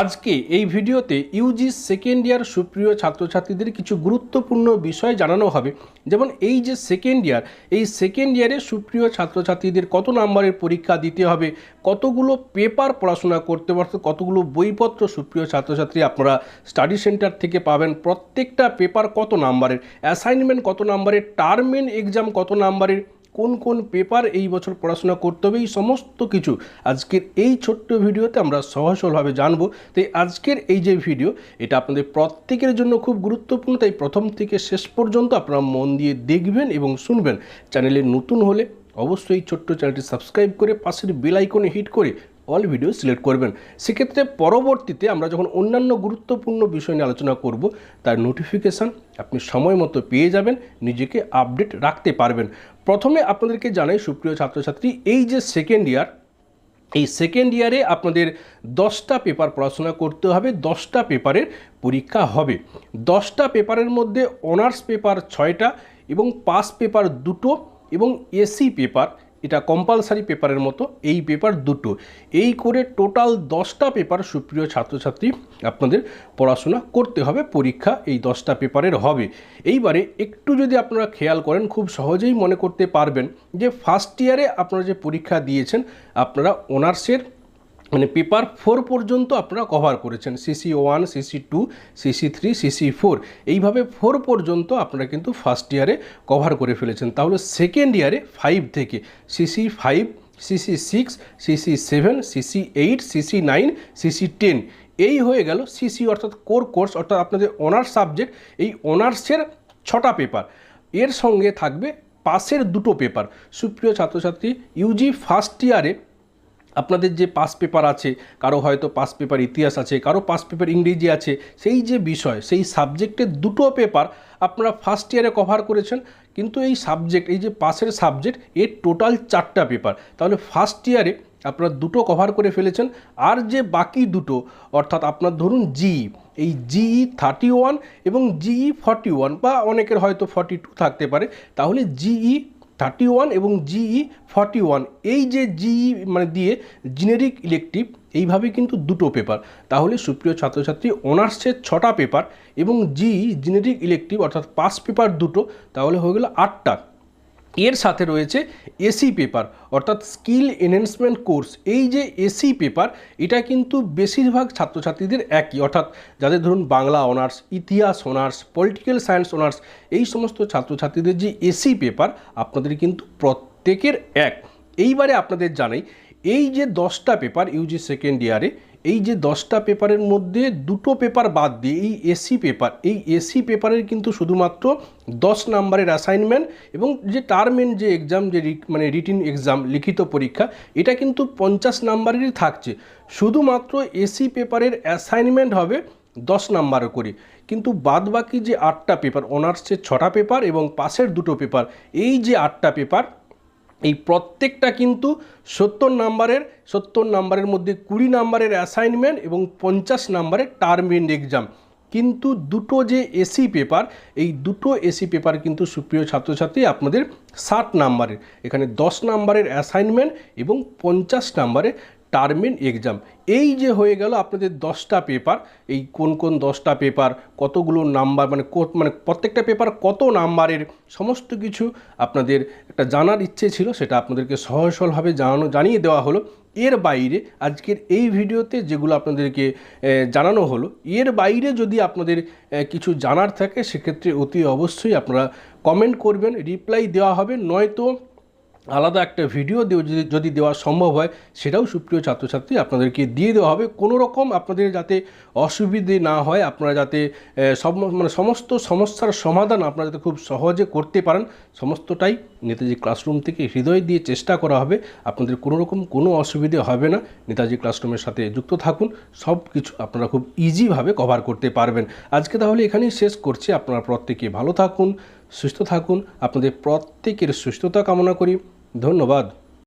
আজকে এই ভিডিওতে ইউজি সেকেন্ড ইয়ার সুপ্রিয় ছাত্রছাত্রীদের কিছু গুরুত্বপূর্ণ বিষয় জানানো হবে। যেমন এই যে সেকেন্ড ইয়ার এই সেকেন্ড ইয়ারে সুপ্রিয় ছাত্রছাত্রীদের কত নাম্বারের পরীক্ষা দিতে হবে, কতগুলো পেপার পড়াশোনা করতে পারতো, কতগুলো বইপত্র সুপ্রিয় ছাত্রছাত্রী আপনারা স্টাডি সেন্টার থেকে পাবেন, প্রত্যেকটা পেপার কত নাম্বারের অ্যাসাইনমেন্ট কত নাম্বারের টার্মেন এক্সাম কত নাম্বারের কোন কোন পেপার এই বছর পড়াশোনা করতে হবে, এই সমস্ত কিছু আজকের এই ছোট্ট ভিডিওতে আমরা সহসলভাবে জানব। তাই আজকের এই যে ভিডিও, এটা আপনাদের প্রত্যেকের জন্য খুব গুরুত্বপূর্ণ। তাই প্রথম থেকে শেষ পর্যন্ত আপনারা মন দিয়ে দেখবেন এবং শুনবেন। চ্যানেলে নতুন হলে অবশ্যই ছোট্ট চ্যানেলটি সাবস্ক্রাইব করে পাশের বেলাইকনে হিট করে অল ভিডিও সিলেক্ট করবেন। সেক্ষেত্রে পরবর্তীতে আমরা যখন অন্যান্য গুরুত্বপূর্ণ বিষয় নিয়ে আলোচনা করব, তার নোটিফিকেশান আপনি সময় মতো পেয়ে যাবেন, নিজেকে আপডেট রাখতে পারবেন। প্রথমে আপনাদেরকে জানাই, সুপ্রিয় ছাত্রছাত্রী, এই যে সেকেন্ড ইয়ার এই সেকেন্ড ইয়ারে আপনাদের দশটা পেপার পড়াশোনা করতে হবে, দশটা পেপারের পরীক্ষা হবে। দশটা পেপারের মধ্যে অনার্স পেপার ছয়টা এবং পাস পেপার দুটো এবং এসি পেপার এটা কম্পালসারি পেপারের মতো, এই পেপার দুটো। এই করে টোটাল দশটা পেপার সুপ্রিয় ছাত্রছাত্রী আপনাদের পড়াশোনা করতে হবে, পরীক্ষা এই দশটা পেপারের হবে। এইবারে একটু যদি আপনারা খেয়াল করেন, খুব সহজেই মনে করতে পারবেন যে ফার্স্ট ইয়ারে আপনারা যে পরীক্ষা দিয়েছেন, আপনারা অনার্সের মানে পেপার ফোর পর্যন্ত আপনারা কভার করেছেন CC one CC two CC three CC four এইভাবে ফোর পর্যন্ত আপনারা কিন্তু ফার্স্ট ইয়ারে কভার করে ফেলেছেন। তাহলে সেকেন্ড ইয়ারে ফাইভ থেকে CC five CC six CC seven CC eight CC nine CC ten এই হয়ে গেল সিসি অর্থাৎ কোর কোর্স অর্থাৎ আপনাদের অনার্স সাবজেক্ট এই অনার্সের ছটা পেপার এর সঙ্গে থাকবে পাসের দুটো পেপার সুপ্রিয় ছাত্রছাত্রী ইউজি ফার্স্ট ইয়ারে আপনাদের যে পাস পেপার আছে, কারও হয়তো পাস পেপার ইতিহাস আছে, কারও পাস পেপার ইংরেজি আছে, সেই যে বিষয়, সেই সাবজেক্টের দুটো পেপার আপনারা ফার্স্ট ইয়ারে কভার করেছেন, কিন্তু এই সাবজেক্ট এই যে পাসের সাবজেক্ট এর টোটাল চারটা পেপার তাহলে ফার্স্ট ইয়ারে আপনারা দুটো কভার করে ফেলেছেন, আর যে বাকি দুটো, অর্থাৎ আপনার ধরুন জি এই জিই থার্টি ওয়ান এবং জিই ফর্টি ওয়ান বা অনেকের হয়তো ফর্টি টু থাকতে পারে, তাহলে জিই থার্টি ওয়ান এবং জিই ফর্টি ওয়ান। এই যে জিই মানে দিয়ে জেনেরিক ইলেকটিভ এইভাবে কিন্তু দুটো পেপার তাহলে সুপ্রিয় ছাত্রছাত্রী অনার্সের ছটা পেপার এবং জিই জেনেরিক ইলেকটিভ অর্থাৎ পাস পেপার দুটো, তাহলে হয়ে গেলো আটটা। এর সাথে রয়েছে এসি পেপার অর্থাৎ স্কিল এনহেন্সমেন্ট কোর্স এই যে এসি পেপার এটা কিন্তু বেশিরভাগ ছাত্রছাত্রীদের একই, অর্থাৎ যাদের ধরুন বাংলা অনার্স ইতিহাস অনার্স পলিটিক্যাল সায়েন্স অনার্স এই সমস্ত ছাত্রছাত্রীদের যে এসি পেপার আপনাদের কিন্তু প্রত্যেকের এক। এইবারে আপনাদের জানাই, এই যে দশটা পেপার ইউজি সেকেন্ড ইয়ারে এই যে দশটা পেপারের মধ্যে দুটো পেপার বাদ দিয়ে, এই এসি পেপার এই এসি পেপারের কিন্তু শুধুমাত্র দশ নাম্বারের অ্যাসাইনমেন্ট এবং যে টার্মেন যে এক্সাম যে মানে রিটিন এক্সাম লিখিত পরীক্ষা, এটা কিন্তু পঞ্চাশ নাম্বারেরই থাকছে। শুধুমাত্র এসি পেপারের অ্যাসাইনমেন্ট হবে দশ নাম্বার করে। কিন্তু বাদ বাকি যে আটটা পেপার অনার্সের ছটা পেপার এবং পাশের দুটো পেপার এই যে আটটা পেপার এই প্রত্যেকটা কিন্তু সত্তর নাম্বারের সত্তর নাম্বারের মধ্যে কুড়ি নাম্বারের অ্যাসাইনমেন্ট এবং পঞ্চাশ নাম্বারের টার্ম এন্ড এক্সাম কিন্তু দুটো যে এসি পেপার এই দুটো এসি পেপার কিন্তু সুপ্রিয় ছাত্রছাত্রী আপনাদের ষাট নাম্বারের। এখানে দশ নাম্বারের অ্যাসাইনমেন্ট এবং পঞ্চাশ নাম্বারের টার্মেন এক্সাম। এই যে হয়ে গেল আপনাদের দশটা পেপার, এই কোন কোন দশটা পেপার, কতগুলো নাম্বার মানে মানে প্রত্যেকটা পেপার কত নাম্বারের, সমস্ত কিছু আপনাদের একটা জানার ইচ্ছে ছিল, সেটা আপনাদেরকে সহজ সরলভাবে জানানো, জানিয়ে দেওয়া হলো। এর বাইরে আজকের এই ভিডিওতে যেগুলো আপনাদেরকে জানানো হলো, এর বাইরে যদি আপনাদের কিছু জানার থাকে, সেক্ষেত্রে অতি অবশ্যই আপনারা কমেন্ট করবেন, রিপ্লাই দেওয়া হবে। নয়তো আলাদা একটা ভিডিও যদি দেওয়া সম্ভব হয়, সেটাও সুপ্রিয় ছাত্রছাত্রী আপনাদেরকে দিয়ে দেওয়া হবে। কোনো রকম আপনাদের যাতে অসুবিধে না হয়, আপনারা যাতে সব মানে সমস্ত সমস্যার সমাধান আপনারা যাতে খুব সহজে করতে পারেন, সমস্তটাই নেতাজি ক্লাসরুম থেকে হৃদয় দিয়ে চেষ্টা করা হবে। আপনাদের কোনো রকম কোনো অসুবিধে হবে না। নেতাজি ক্লাসরুমের সাথে যুক্ত থাকুন। সব কিছু আপনারা খুব ইজিভাবে কভার করতে পারবেন। আজকে তাহলে এখানেই শেষ করছি। আপনারা প্রত্যেকে ভালো থাকুন। সুস্থ থাকুন। আপনাদের প্রত্যেকের সুস্থতা কামনা করি। ধন্যবাদ।